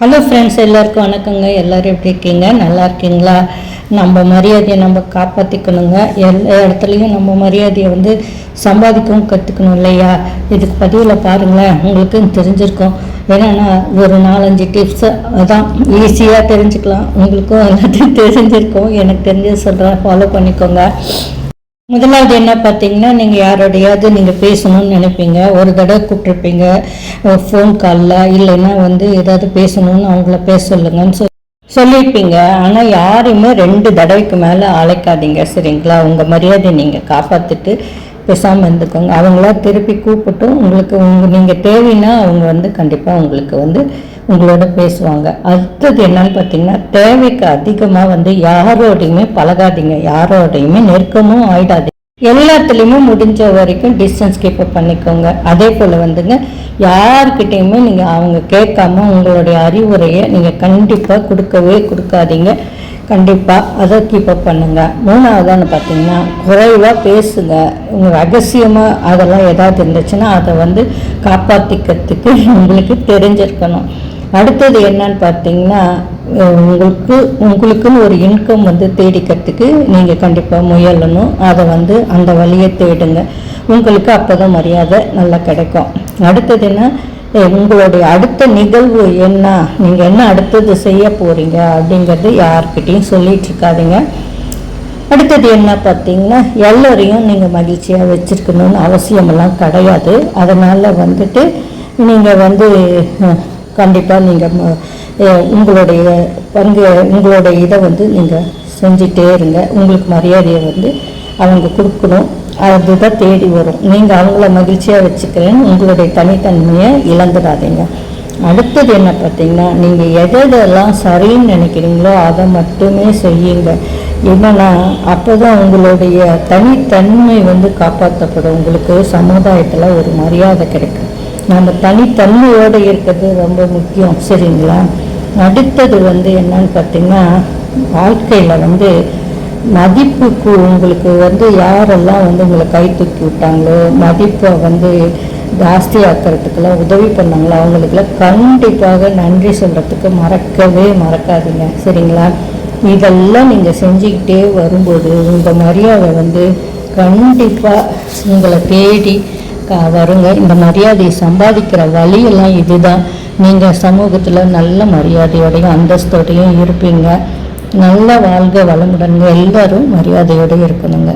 Hello friends எல்லாருக்கும் வணக்கங்க. எல்லாரும் எப்படி இருக்கீங்க? நல்லா இருக்கீங்களா? நம்ம மரியாதையை நம்ம காப்பாற்றிக்கணுங்க எல்லா இடத்துலையும் நம்ம மரியாதையை வந்து சம்பாதிக்கவும் கற்றுக்கணும் இல்லையா? இதுக்கு பதிவில் பாருங்களேன். உங்களுக்கும் தெரிஞ்சிருக்கும். ஏன்னா ஒரு நாலஞ்சு டிப்ஸ் அதான் ஈஸியாக தெரிஞ்சுக்கலாம். உங்களுக்கும் எல்லாத்தையும் தெரிஞ்சிருக்கும். எனக்கு தெரிஞ்சது சொல்கிறேன் ஃபாலோ பண்ணிக்கோங்க. முதலாவது என்ன பார்த்தீங்கன்னா நீங்கள் யாரோடையாவது நீங்கள் பேசணும்னு நினைப்பீங்க. ஒரு தடவை கூப்பிட்ருப்பீங்க ஃபோன் காலில் இல்லைன்னா வந்து ஏதாவது பேசணும்னு அவங்கள பேச சொல்லுங்கன்னு சொல்லி சொல்லியிருப்பீங்க. ஆனால் யாரையுமே ரெண்டு தடவைக்கு மேலே அழைக்காதீங்க சரிங்களா? உங்கள் மரியாதையை நீங்கள் காப்பாற்றிட்டு பேசாமல் இருந்துக்கோங்க. அவங்கள திருப்பி கூப்பிட்டு உங்களுக்கு உங்கள் நீங்கள் தேவைன்னா அவங்க வந்து கண்டிப்பாக உங்களுக்கு வந்து உங்களோட பேசுவாங்க. அடுத்தது என்னன்னு பார்த்தீங்கன்னா தேவைக்கு அதிகமாக வந்து யாரோடையுமே பழகாதீங்க. யாரோடையுமே நெருக்கமும் ஆயிடாதீங்க. எல்லாத்துலேயுமே முடிஞ்ச வரைக்கும் டிஸ்டன்ஸ் கீப்பப் பண்ணிக்கோங்க. அதே போல் வந்துங்க யார்கிட்டேயுமே நீங்கள் அவங்க கேட்காம உங்களுடைய அறிவுரையை நீங்கள் கண்டிப்பாக கொடுக்கவே கொடுக்காதீங்க. கண்டிப்பாக அதை கீப் அப் பண்ணுங்க. மூணாவதான்னு பார்த்தீங்கன்னா குறைவாக பேசுங்க. உங்கள் ரகசியமாக அதெல்லாம் ஏதாவது இருந்துச்சுன்னா அதை வந்து காப்பாற்றிக்கிறதுக்கு உங்களுக்கு தெரிஞ்சிருக்கணும். அடுத்தது என்னன்னு பார்த்தீங்கன்னா உங்களுக்கு உங்களுக்குன்னு ஒரு இன்கம் வந்து தேடிக்கிறதுக்கு நீங்கள் கண்டிப்பாக முயலணும். அதை வந்து அந்த வழியை தேடுங்க. உங்களுக்கு அப்போ தான் மரியாதை நல்லா கிடைக்கும். அடுத்தது என்ன உங்களுடைய அடுத்த நிகழ்வு என்ன? நீங்கள் என்ன அடுத்தது செய்ய போகிறீங்க அப்படிங்கிறது யார்கிட்டையும் சொல்லிட்டு இருக்காதிங்க. அடுத்தது என்ன பார்த்தீங்கன்னா எல்லோரையும் நீங்கள் மகிழ்ச்சியாக வச்சுருக்கணும்னு அவசியமெல்லாம் கிடையாது. அதனால் வந்துட்டு நீங்கள் வந்து கண்டிப்பாக நீங்கள் உங்களுடைய பங்கு உங்களுடைய இதை வந்து நீங்கள் செஞ்சிட்டே இருங்க. உங்களுக்கு மரியாதையை வந்து அவங்க கொடுக்கணும். அதுதான் தேடி வரும். நீங்கள் அவங்கள மகிழ்ச்சியாக வச்சுக்கிறேன்னு உங்களுடைய தனித்தன்மையை இழந்துடாதீங்க. அடுத்தது என்ன பார்த்தீங்கன்னா நீங்கள் எதெல்லாம் சரின்னு நினைக்கிறீங்களோ அதை மட்டுமே செய்யுங்க. என்னன்னா அப்போ தான் உங்களுடைய தனித்தன்மை வந்து காப்பாற்றப்படும் உங்களுக்கு சமுதாயத்தில் ஒரு மரியாதை கிடைக்கும். நம்ம தனித்தன்மையோடு இருக்கிறது ரொம்ப முக்கியம் சரிங்களா? அடுத்தது வந்து என்னன்னு பார்த்தீங்கன்னா வாழ்க்கையில் வந்து மதிப்புக்கு உங்களுக்கு வந்து யாரெல்லாம் வந்து உங்களை கை தூக்கி விட்டாங்களோ மதிப்பை வந்து ஜாஸ்தி ஆக்கிறதுக்கெல்லாம் உதவி பண்ணாங்களோ அவங்களுக்குலாம் கண்டிப்பாக நன்றி சொல்கிறதுக்கு மறக்கவே மறக்காதீங்க. சரிங்களா? இதெல்லாம் நீங்கள் செஞ்சுக்கிட்டே வரும்போது உங்கள் மரியாதை வந்து கண்டிப்பாக உங்களை தேடி வருங்க. இந்த மரியாதையை சம்பாதிக்கிற வழியெல்லாம் இதுதான். நீங்கள் சமூகத்தில் நல்ல மரியாதையோடையும் அந்தஸ்தோடையும் இருப்பீங்க. நல்ல வாழ்க வளமுடன் எல்லாரும் மரியாதையோடு இருக்கணுங்க.